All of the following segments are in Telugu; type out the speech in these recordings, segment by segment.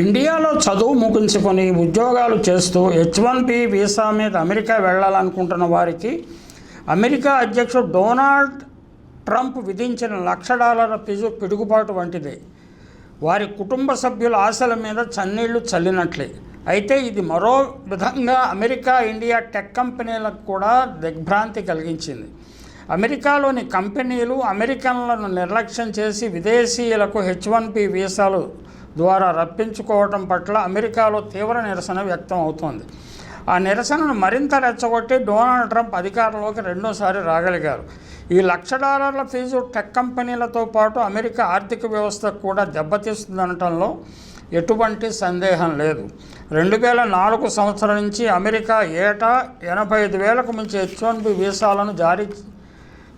ఇండియాలో చదువు ముగించుకొని ఉద్యోగాలు చేస్తూ హెచ్ వన్ బి వీసా మీద అమెరికా వెళ్ళాలనుకుంటున్న వారికి అమెరికా అధ్యక్షుడు డొనాల్డ్ ట్రంప్ విధించిన లక్ష డాలర్ల ఫీజు పిడుగుబాటు వంటిదే. వారి కుటుంబ సభ్యుల ఆశల మీద చన్నీళ్ళు చల్లినట్లే. అయితే ఇది మరో విధంగా అమెరికా ఇండియా టెక్ కంపెనీలకు కూడా దిగ్భ్రాంతి కలిగించింది. అమెరికాలోని కంపెనీలు అమెరికన్లను నిర్లక్ష్యం చేసి విదేశీయులకు హెచ్ వన్ పి వీసాలు ద్వారా రప్పించుకోవటం పట్ల అమెరికాలో తీవ్ర నిరసన వ్యక్తం అవుతోంది. ఆ నిరసనను మరింత రెచ్చగొట్టి డొనాల్డ్ ట్రంప్ అధికారంలోకి రెండోసారి రాగలిగారు. ఈ లక్ష డాలర్ల ఫీజు టెక్ కంపెనీలతో పాటు అమెరికా ఆర్థిక వ్యవస్థకు కూడా దెబ్బతీస్తుందనటంలో ఎటువంటి సందేహం లేదు. రెండు వేల నాలుగు సంవత్సరం నుంచి అమెరికా ఏటా ఎనభై ఐదు వేలకు మించి హెచ్ వన్ బి వీసాలను జారీ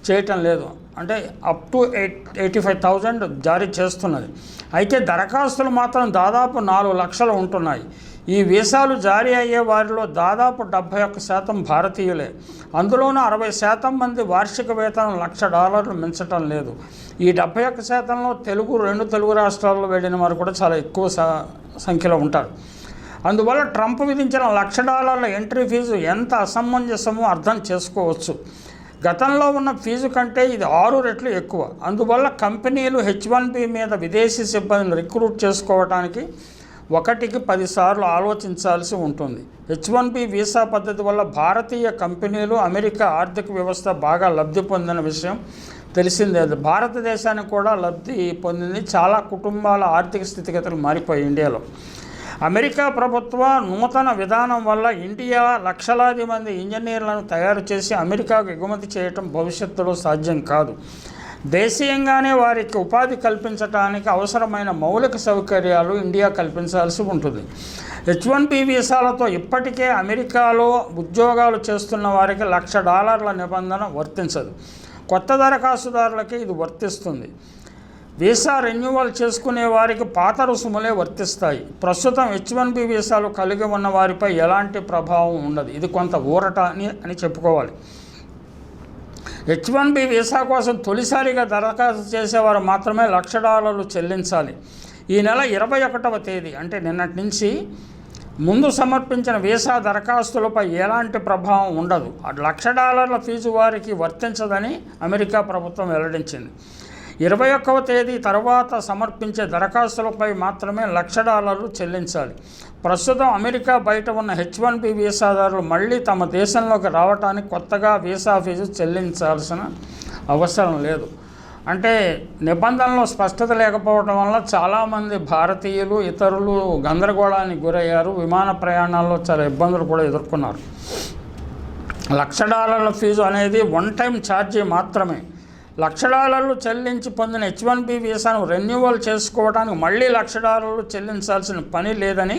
చేయటం లేదు. అంటే up to eight eighty five thousand జారీ చేస్తున్నది. అయితే దరఖాస్తులు మాత్రం దాదాపు నాలుగు లక్షలు ఉంటున్నాయి. ఈ వీసాలు జారీ అయ్యే వారిలో దాదాపు డెబ్భై ఒక్క శాతం భారతీయులే. అందులోనూ అరవై శాతం మంది వార్షిక వేతనం లక్ష డాలర్లు మించటం లేదు. ఈ డెబ్భై ఒక్క శాతంలో తెలుగు రెండు తెలుగు రాష్ట్రాల్లో వెళ్ళిన వారు కూడా చాలా ఎక్కువ సంఖ్యలో ఉంటారు. అందువల్ల ట్రంప్ విధించిన లక్ష డాలర్ల ఎంట్రీ ఫీజు ఎంత అసమంజసమో అర్థం చేసుకోవచ్చు. గతంలో ఉన్న ఫీజు కంటే ఇది ఆరు రెట్లు ఎక్కువ. అందువల్ల కంపెనీలు హెచ్ వన్ బి మీద విదేశీ సిబ్బందిని రిక్రూట్ చేసుకోవడానికి ఒకటికి పదిసార్లు ఆలోచించాల్సి ఉంటుంది. హెచ్ వన్ బి వీసా పద్ధతి వల్ల భారతీయ కంపెనీలు అమెరికా ఆర్థిక వ్యవస్థ బాగా లబ్ధి పొందిన విషయం తెలిసిందే. భారతదేశానికి కూడా లబ్ధి పొందింది. చాలా కుటుంబాల ఆర్థిక స్థితిగతులు మారిపోయి ఇండియాలో. అమెరికా ప్రభుత్వ నూతన విధానం వల్ల ఇండియా లక్షలాది మంది ఇంజనీర్లను తయారు చేసి అమెరికాకు ఎగుమతి చేయటం భవిష్యత్తులో సాధ్యం కాదు. దేశీయంగానే వారికి ఉపాధి కల్పించడానికి అవసరమైన మౌలిక సౌకర్యాలు ఇండియా కల్పించాల్సి ఉంటుంది. హెచ్ వన్ బి వీసాలతో ఇప్పటికే అమెరికాలో ఉద్యోగాలు చేస్తున్న వారికి లక్ష డాలర్ల నిబంధన వర్తించదు. కొత్త దరఖాస్తుదారులకి ఇది వర్తిస్తుంది. వీసా రెన్యువల్ చేసుకునే వారికి పాత రుసుములే వర్తిస్తాయి. ప్రస్తుతం హెచ్ వన్ బి వీసాలు కలిగి ఉన్న వారిపై ఎలాంటి ప్రభావం ఉండదు. ఇది కొంత ఊరట అని అని చెప్పుకోవాలి. హెచ్ వన్ బి వీసా కోసం తొలిసారిగా దరఖాస్తు చేసేవారు మాత్రమే లక్ష డాలర్లు చెల్లించాలి. ఈ నెల ఇరవై ఒకటవ తేదీ అంటే నిన్నటి నుంచి ముందు సమర్పించిన వీసా దరఖాస్తులపై ఎలాంటి ప్రభావం ఉండదు. లక్ష డాలర్ల ఫీజు వారికి వర్తించదని అమెరికా ప్రభుత్వం వెల్లడించింది. ఇరవై ఒక్కవ తేదీ తర్వాత సమర్పించే దరఖాస్తులపై మాత్రమే లక్ష డాలర్లు చెల్లించాలి. ప్రస్తుతం అమెరికా బయట ఉన్న హెచ్ వన్ బి వీసాదారులు మళ్ళీ తమ దేశంలోకి రావడానికి కొత్తగా వీసా ఫీజు చెల్లించాల్సిన అవసరం లేదు. అంటే నిబంధనలో స్పష్టత లేకపోవడం వల్ల చాలామంది భారతీయులు ఇతరులు గందరగోళానికి గురయ్యారు. విమాన ప్రయాణాల్లో చాలా ఇబ్బందులు కూడా ఎదుర్కొన్నారు. లక్ష డాలర్ల ఫీజు అనేది వన్ టైం ఛార్జీ మాత్రమే. లక్ష డాలర్లు చెల్లించి పొందిన హెచ్ వన్ బి వీసాను రెన్యువల్ చేసుకోవడానికి మళ్ళీ లక్ష డాలర్లు చెల్లించాల్సిన పని లేదని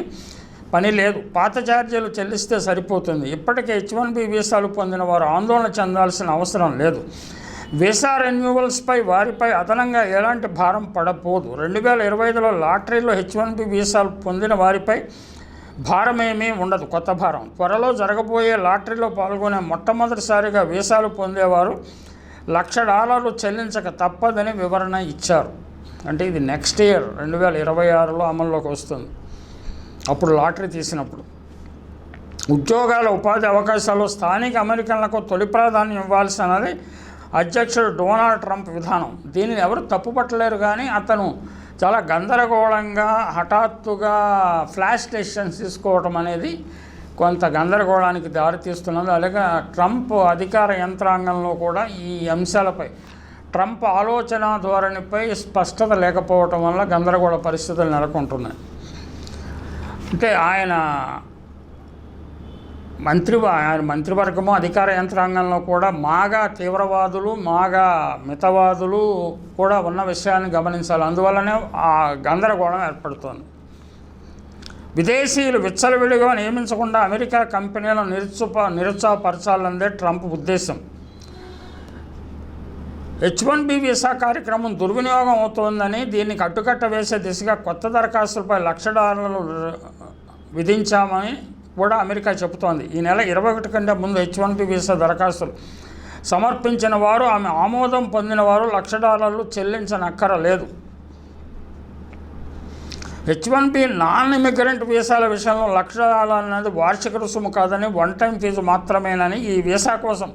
పని లేదు. పాత ఛార్జీలు చెల్లిస్తే సరిపోతుంది. ఇప్పటికే హెచ్ వన్ బి వీసాలు పొందిన వారు ఆందోళన చెందాల్సిన అవసరం లేదు. వీసా రెన్యువల్స్పై వారిపై అదనంగా ఎలాంటి భారం పడపోదు. రెండు వేల ఇరవై ఐదులో లాటరీలో హెచ్ వన్ బి వీసాలు పొందిన వారిపై భారమేమీ ఉండదు. కొత్త భారం. త్వరలో జరగబోయే లాటరీలో పాల్గొనే మొట్టమొదటిసారిగా వీసాలు పొందేవారు లక్ష డాలర్లు చెల్లించక తప్పదని వివరణ ఇచ్చారు. అంటే ఇది నెక్స్ట్ ఇయర్ రెండు వేల ఇరవై ఆరులో అమల్లోకి వస్తుంది. అప్పుడు లాటరీ తీసినప్పుడు. ఉద్యోగాల ఉపాధి అవకాశాలు స్థానిక అమెరికన్లకు తొలి ప్రాధాన్యం ఇవ్వాల్సినది అధ్యక్షుడు డొనాల్డ్ ట్రంప్ విధానం. దీనిని ఎవరు తప్పుపట్టలేరు కానీ అతను చాలా గందరగోళంగా హఠాత్తుగా ఫ్లాష్ డెసిషన్స్ తీసుకోవటం అనేది కొంత గందరగోళానికి దారితీస్తున్నది. అలాగే ట్రంప్ అధికార యంత్రాంగంలో కూడా ఈ అంశాలపై ట్రంప్ ఆలోచన ధోరణిపై స్పష్టత లేకపోవటం వల్ల గందరగోళ పరిస్థితులు నెలకొంటున్నాయి. అంటే ఆయన మంత్రి ఆయన మంత్రివర్గము అధికార యంత్రాంగంలో కూడా మాగా తీవ్రవాదులు మాగా మితవాదులు కూడా ఉన్న విషయాన్ని గమనించాలి. అందువల్లనే ఆ గందరగోళం ఏర్పడుతోంది. విదేశీయులు విచ్చలవిడిగా నియమించకుండా అమెరికా కంపెనీలను నిరుత్సప నిరుత్సాహపరచాలన్నదే ట్రంప్ ఉద్దేశం. హెచ్ వన్ బి వీసా కార్యక్రమం దుర్వినియోగం అవుతోందని దీన్ని కట్టుకట్ట వేసే దిశగా కొత్త దరఖాస్తులపై లక్ష డాలర్లు విధించామని కూడా అమెరికా చెబుతోంది. ఈ నెల ఇరవై ఒకటి కంటే ముందు హెచ్ వన్ బి వీసా దరఖాస్తులు సమర్పించిన వారు ఆమె ఆమోదం పొందిన వారు లక్ష డాలర్లు చెల్లించనక్కర లేదు H one B non immigrant వీసాల విషయంలో లక్షణాలు అనేది వార్షిక రుసుము కాదని వన్ టైం ఫీజు మాత్రమేనని ఈ వీసా కోసం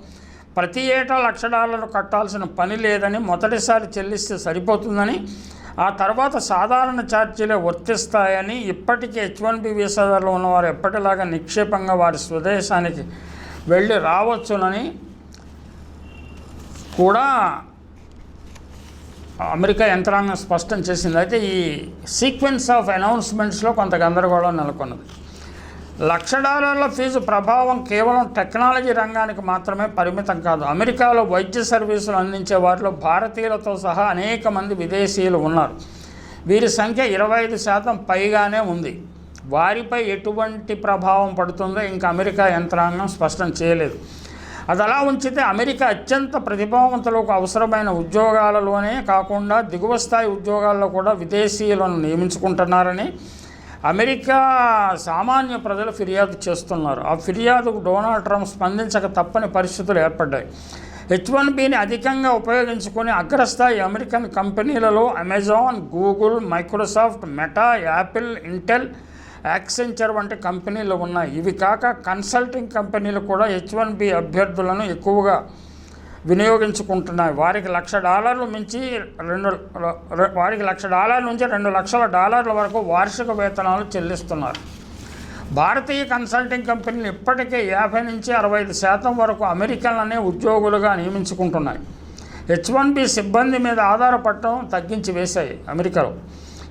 ప్రతి ఏటా లక్ష డాలర్లు కట్టాల్సిన పని లేదని మొదటిసారి చెల్లిస్తే సరిపోతుందని ఆ తర్వాత సాధారణ ఛార్జీలే వర్తిస్తాయని ఇప్పటికీ హెచ్ వన్ బి వీసాదారులు ఉన్నవారు ఎప్పటిలాగా నిక్షేపంగా వారి స్వదేశానికి వెళ్ళి రావచ్చునని కూడా అమెరికా యంత్రాంగం స్పష్టం చేసింది. అయితే ఈ సీక్వెన్స్ ఆఫ్ అనౌన్స్మెంట్స్లో కొంత గందరగోళం నెలకొన్నది. లక్ష డాలర్ల ఫీజు ప్రభావం కేవలం టెక్నాలజీ రంగానికి మాత్రమే పరిమితం కాదు. అమెరికాలో వైద్య సర్వీసులు అందించే వారిలో భారతీయులతో సహా అనేక మంది విదేశీయులు ఉన్నారు. వీరి సంఖ్య ఇరవై ఐదు శాతం పైగానే ఉంది. వారిపై ఎటువంటి ప్రభావం పడుతుందో ఇంకా అమెరికా యంత్రాంగం స్పష్టం చేయలేదు. అది అలా ఉంచితే అమెరికా అత్యంత ప్రతిభావంతులకు అవసరమైన ఉద్యోగాలలోనే కాకుండా దిగువ స్థాయి ఉద్యోగాల్లో కూడా విదేశీయులను నియమించుకుంటున్నారని అమెరికా సామాన్య ప్రజలు ఫిర్యాదు చేస్తున్నారు. ఆ ఫిర్యాదుకు డొనాల్డ్ ట్రంప్ స్పందించక తప్పని పరిస్థితులు ఏర్పడ్డాయి. హెచ్ వన్ బిని అధికంగా ఉపయోగించుకొని అగ్రస్థాయి అమెరికన్ కంపెనీలలో Amazon Google Microsoft Meta Apple Intel Accenture వంటి కంపెనీలు ఉన్నాయి. ఇవి కాక కన్సల్టింగ్ కంపెనీలు కూడా హెచ్ వన్ బి అభ్యర్థులను ఎక్కువగా వినియోగించుకుంటున్నాయి. వారికి లక్ష డాలర్లు మించి రెండు వారికి లక్ష డాలర్ల నుంచి రెండు లక్షల డాలర్ల వరకు వార్షిక వేతనాలు చెల్లిస్తున్నారు. భారతీయ కన్సల్టింగ్ కంపెనీలు ఇప్పటికే యాభై నుంచి అరవై ఐదు శాతం వరకు అమెరికన్లనే ఉద్యోగులుగా నియమించుకుంటున్నాయి. హెచ్ వన్ బి సిబ్బంది మీద ఆధారపడటం తగ్గించి వేశాయి అమెరికాలో.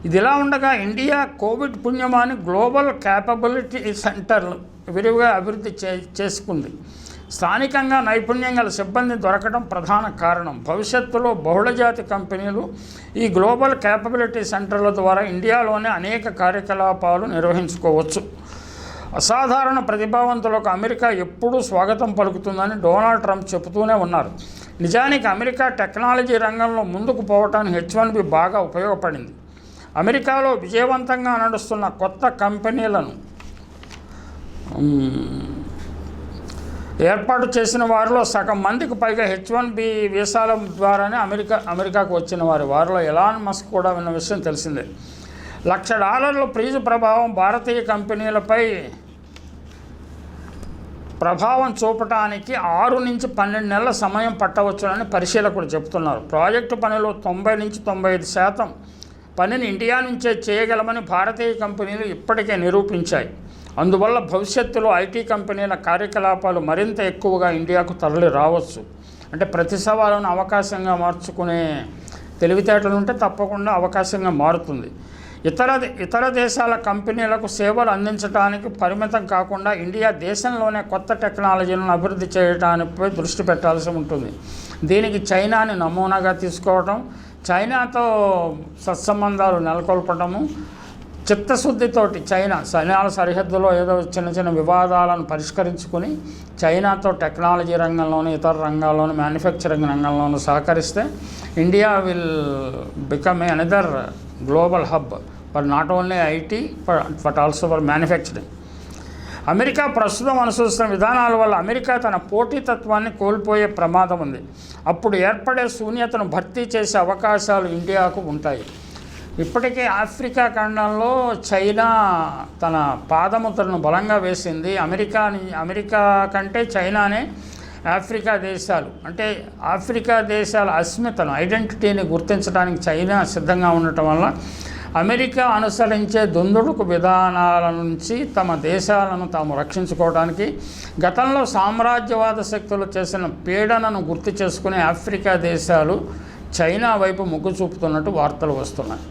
ఇది ఇలా ఉండగా ఇండియా కోవిడ్ పుణ్యమాని గ్లోబల్ క్యాపబిలిటీ సెంటర్ విరివిగా అభివృద్ధి చే చేసుకుంది. స్థానికంగా నైపుణ్యం గల సిబ్బంది దొరకడం ప్రధాన కారణం. భవిష్యత్తులో బహుళజాతి కంపెనీలు ఈ గ్లోబల్ క్యాపబిలిటీ సెంటర్ల ద్వారా ఇండియాలోనే అనేక కార్యకలాపాలు నిర్వహించుకోవచ్చు. అసాధారణ ప్రతిభావంతులకు అమెరికా ఎప్పుడూ స్వాగతం పలుకుతుందని డొనాల్డ్ ట్రంప్ చెబుతూనే ఉన్నారు. నిజానికి అమెరికా టెక్నాలజీ రంగంలో ముందుకు పోవటానికి హెచ్ వన్ బి బాగా ఉపయోగపడింది. అమెరికాలో విజయవంతంగా నడుస్తున్న కొత్త కంపెనీలను ఏర్పాటు చేసిన వారిలో సగం మందికి పైగా హెచ్ వన్ బి వీసాల ద్వారానే అమెరికా అమెరికాకు వచ్చిన వారు. వారిలో ఎలాన్ మస్క్ కూడా ఉన్న విషయం తెలిసిందే. లక్ష డాలర్ల ప్రీజు ప్రభావం భారతీయ కంపెనీలపై ప్రభావం చూపటానికి ఆరు నుంచి పన్నెండు నెలల సమయం పట్టవచ్చునని పరిశీలకులు చెబుతున్నారు. ప్రాజెక్టు పనిలో తొంభై నుంచి తొంభై ఐదు శాతం పనిని ఇండియా నుంచే చేయగలమని భారతీయ కంపెనీలు ఇప్పటికే నిరూపించాయి. అందువల్ల భవిష్యత్తులో ఐటీ కంపెనీల కార్యకలాపాలు మరింత ఎక్కువగా ఇండియాకు తరలి రావచ్చు. అంటే ప్రతి సవాలును అవకాశంగా మార్చుకునే తెలివితేటలు ఉంటే తప్పకుండా అవకాశంగా మారుతుంది. ఇతర ఇతర దేశాల కంపెనీలకు సేవలు అందించడానికి పరిమితం కాకుండా ఇండియా దేశంలోనే కొత్త టెక్నాలజీలను అభివృద్ధి చేయడానిపై దృష్టి పెట్టాల్సి ఉంటుంది. దీనికి చైనాని నమూనాగా తీసుకోవడం చైనాతో సత్సంబంధాలు నెలకొల్పడము చిత్తశుద్ధితోటి చైనా చైనాల సరిహద్దులో ఏదో చిన్న చిన్న వివాదాలను పరిష్కరించుకుని చైనాతో టెక్నాలజీ రంగంలోను ఇతర రంగాల్లోను మ్యానుఫ్యాక్చరింగ్ రంగంలోనూ సహకరిస్తే India will become a another global hub for not only IT for but also for manufacturing. America ప్రస్తుతం అనుసరిస్తున్న విధానాల వల్ల అమెరికా తన పోటీతత్వాన్ని కోల్పోయే ప్రమాదం ఉంది. అప్పుడు ఏర్పడే శూన్యతను భర్తీ చేసే అవకాశాలు ఇండియాకు ఉంటాయి. ఇప్పటికే ఆఫ్రికా ఖండంలో చైనా తన పాదముద్రను బలంగా వేసింది. అమెరికాని అమెరికా కంటే చైనానే ఆఫ్రికా దేశాలు అంటే ఆఫ్రికా దేశాల అస్మితను ఐడెంటిటీని గుర్తించడానికి చైనా సిద్ధంగా ఉండటం వల్ల అమెరికా అనుసరించే దుందుడుకు విధానాల నుంచి తమ దేశాలను తాము రక్షించుకోవడానికి గతంలో సామ్రాజ్యవాద శక్తులు చేసిన పీడనను గుర్తు చేసుకునే ఆఫ్రికా దేశాలు చైనా వైపు మొగ్గు చూపుతున్నట్టు వార్తలు వస్తున్నాయి.